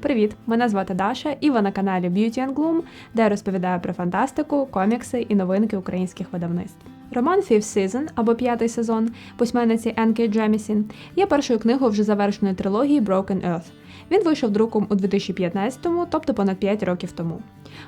Привіт! Мене звати Даша, і ви на каналі Beauty and Gloom, де я розповідаю про фантастику, комікси і новинки українських видавництв. Роман Fifth Season або п'ятий сезон письменниці Енкі Джемісін є першою книгою вже завершеної трилогії Broken Earth. Він вийшов друком у 2015-му, тобто понад 5 років тому.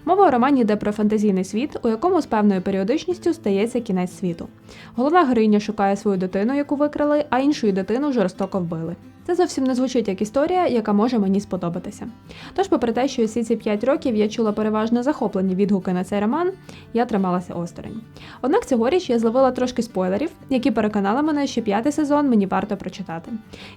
Мова у романі йде про фантазійний світ, у якому з певною періодичністю стається кінець світу. Головна героїня шукає свою дитину, яку викрали, а іншу дитину жорстоко вбили. Це зовсім не звучить як історія, яка може мені сподобатися. Тож, попри те, що усі ці 5 років я чула переважно захоплені відгуки на цей роман, я трималася осторонь. Однак цьогоріч я зловила трошки спойлерів, які переконали мене, що п'ятий сезон мені варто прочитати.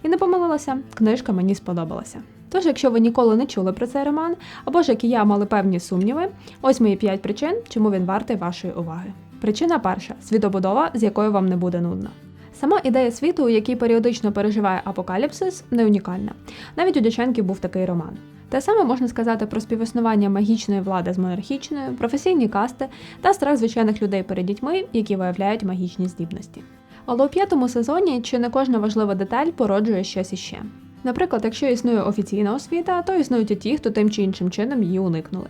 І не помилилася, книжка мені сподобалася. Тож, якщо ви ніколи не чули про цей роман, або ж як і я мали певні сумніви, ось мої 5 причин, чому він вартий вашої уваги. Причина перша світобудова, з якою вам не буде нудно. Сама ідея світу, який періодично переживає апокаліпсис, не унікальна. Навіть у Дяченки був такий роман. Те саме можна сказати про співіснування магічної влади з монархічною, професійні касти та страх звичайних людей перед дітьми, які виявляють магічні здібності. Але у п'ятому сезоні чи не кожна важлива деталь породжує щось іще. Наприклад, якщо існує офіційна освіта, то існують і ті, хто тим чи іншим чином її уникнули.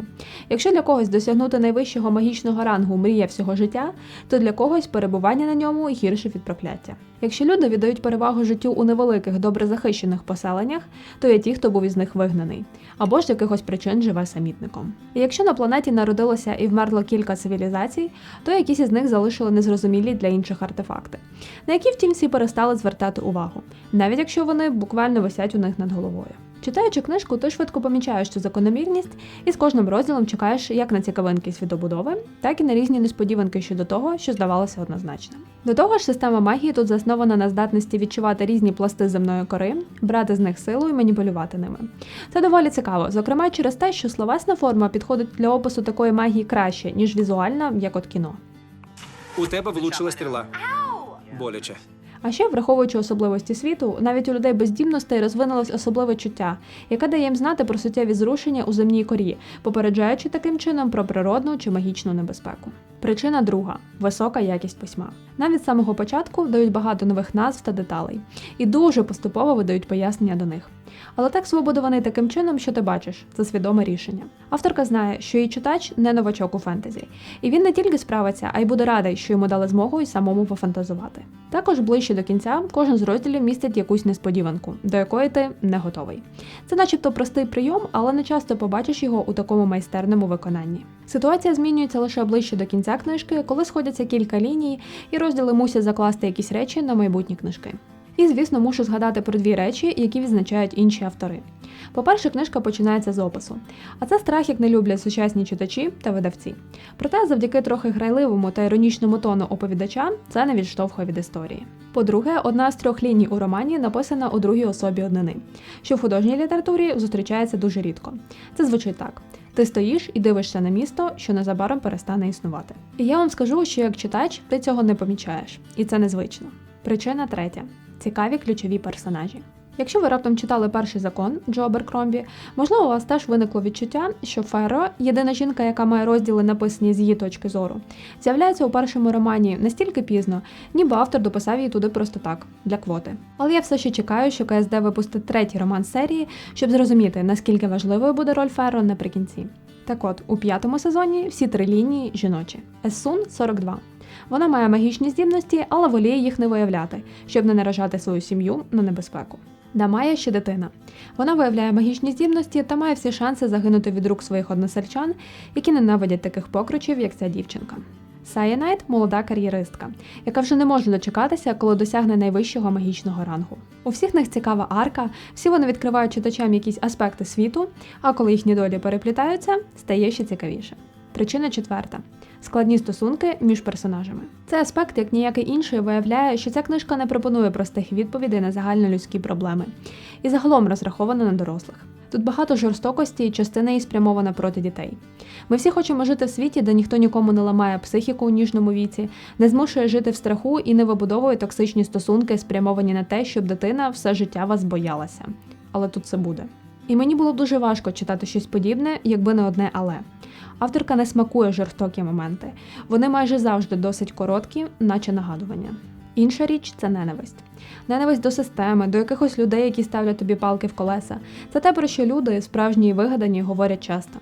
Якщо для когось досягнути найвищого магічного рангу мрія всього життя, то для когось перебування на ньому гірше від прокляття. Якщо люди віддають перевагу життю у невеликих, добре захищених поселеннях, то є ті, хто був із них вигнаний, або ж з якихось причин живе самітником. І якщо на планеті народилося і вмерло кілька цивілізацій, то якісь із них залишили незрозумілі для інших артефакти, на які втім всі перестали звертати увагу, навіть якщо вони буквально висять у них над головою. Читаючи книжку, ти швидко помічаєш цю закономірність і з кожним розділом чекаєш як на цікавинки світобудови, так і на різні несподіванки щодо того, що здавалося однозначним. До того ж, система магії тут заснована на здатності відчувати різні пласти земної кори, брати з них силу і маніпулювати ними. Це доволі цікаво, зокрема через те, що словесна форма підходить для опису такої магії краще, ніж візуальна, як от кіно. У тебе влучила стріла. Боляче. А ще, враховуючи особливості світу, навіть у людей бездімностей розвинулось особливе чуття, яке дає їм знати про суттєві зрушення у земній корі, попереджаючи таким чином про природну чи магічну небезпеку. Причина друга висока якість письма. Навіть з самого початку дають багато нових назв та деталей, і дуже поступово видають пояснення до них. Але текст вибудований таким чином, що ти бачиш, це свідоме рішення. Авторка знає, що її читач не новачок у фентезі, і він не тільки справиться, а й буде радий, що йому дали змогу й самому пофантазувати. Також ближче до кінця кожен з розділів містить якусь несподіванку, до якої ти не готовий. Це, начебто, простий прийом, але не часто побачиш його у такому майстерному виконанні. Ситуація змінюється лише ближче до кінця книжки, коли сходяться кілька ліній, і розділи мусять закласти якісь речі на майбутні книжки. І, звісно, мушу згадати про дві речі, які відзначають інші автори. По-перше, книжка починається з опису, а це страх, як не люблять сучасні читачі та видавці. Проте, завдяки трохи грайливому та іронічному тону оповідача, це не відштовхує від історії. По-друге, одна з трьох ліній у романі написана у другій особі однини, що в художній літературі зустрічається дуже рідко. Це звучить так. Ти стоїш і дивишся на місто, що незабаром перестане існувати. І я вам скажу, що як читач ти цього не помічаєш, і це незвично. Причина третя цікаві ключові персонажі. Якщо ви раптом читали перший закон Джо Беркромбі, можливо, у вас теж виникло відчуття, що Феро, єдина жінка, яка має розділи, написані з її точки зору, з'являється у першому романі настільки пізно, ніби автор дописав її туди просто так, для квоти. Але я все ще чекаю, що КСД випустить третій роман серії, щоб зрозуміти, наскільки важливою буде роль Феро наприкінці. Так от, у п'ятому сезоні всі три лінії жіночі. Есун 42. Вона має магічні здібності, але воліє їх не виявляти, щоб не наражати свою сім'ю на небезпеку. Дамая ще дитина. Вона виявляє магічні здібності та має всі шанси загинути від рук своїх односельчан, які ненавидять таких покручів, як ця дівчинка. Сайенайт молода кар'єристка, яка вже не може дочекатися, коли досягне найвищого магічного рангу. У всіх них цікава арка, всі вони відкривають читачам якісь аспекти світу, а коли їхні долі переплітаються, стає ще цікавіше. Причина четверта складні стосунки між персонажами. Цей аспект, як ніякий інший, виявляє, що ця книжка не пропонує простих відповідей на загальнолюдські проблеми і загалом розрахована на дорослих. Тут багато жорстокості і частина її спрямована проти дітей. Ми всі хочемо жити в світі, де ніхто нікому не ламає психіку у ніжному віці, не змушує жити в страху і не вибудовує токсичні стосунки, спрямовані на те, щоб дитина все життя вас боялася. Але тут це буде. І мені було дуже важко читати щось подібне, якби не одне але. Авторка не смакує жорстокі моменти. Вони майже завжди досить короткі, наче нагадування. Інша річ це ненависть. Ненависть до системи, до якихось людей, які ставлять тобі палки в колеса. Це те, про що люди, справжні і вигадані, говорять часто.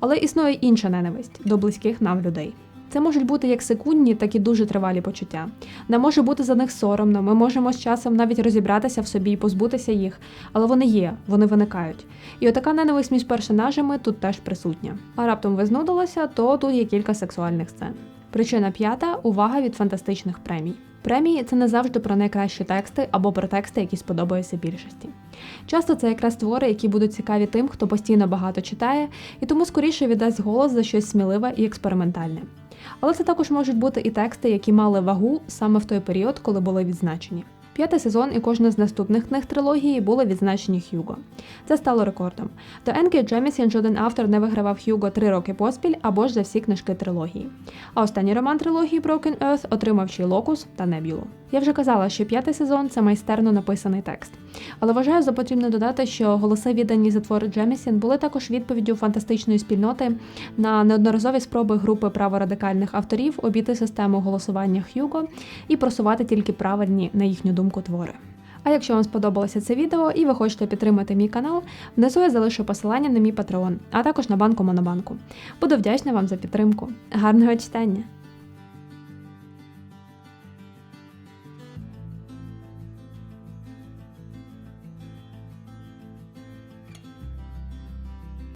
Але існує інша ненависть до близьких нам людей. Це можуть бути як секундні, так і дуже тривалі почуття. Не може бути за них соромно, ми можемо з часом навіть розібратися в собі і позбутися їх, але вони є, вони виникають. І отака ненависть між персонажами тут теж присутня. А раптом ви знудилися, то тут є кілька сексуальних сцен. Причина п'ята увага від фантастичних премій. Премії це не завжди про найкращі тексти або про тексти, які сподобаються більшості. Часто це якраз твори, які будуть цікаві тим, хто постійно багато читає, і тому скоріше віддасть голос за щось сміливе і експериментальне. Але це також можуть бути і тексти, які мали вагу саме в той період, коли були відзначені. П'ятий сезон і кожна з наступних книг трилогії були відзначені Х'юго. Це стало рекордом. До Енкі Джемісін жоден автор не вигравав Х'юго три роки поспіль або ж за всі книжки трилогії. А останній роман трилогії Broken Earth отримав ще й Локус та Небюлу. Я вже казала, що п'ятий сезон це майстерно написаний текст. Але вважаю за потрібно додати, що голоси віддані за твори Джемісін були також відповіддю фантастичної спільноти на неодноразові спроби групи праворадикальних авторів обійти систему голосування Х'юго і просувати тільки правильні, на їхню думку, твори. А якщо вам сподобалося це відео і ви хочете підтримати мій канал, внизу я залишу посилання на мій патреон, а також на банку Монобанку. Буду вдячна вам за підтримку. Гарного читання!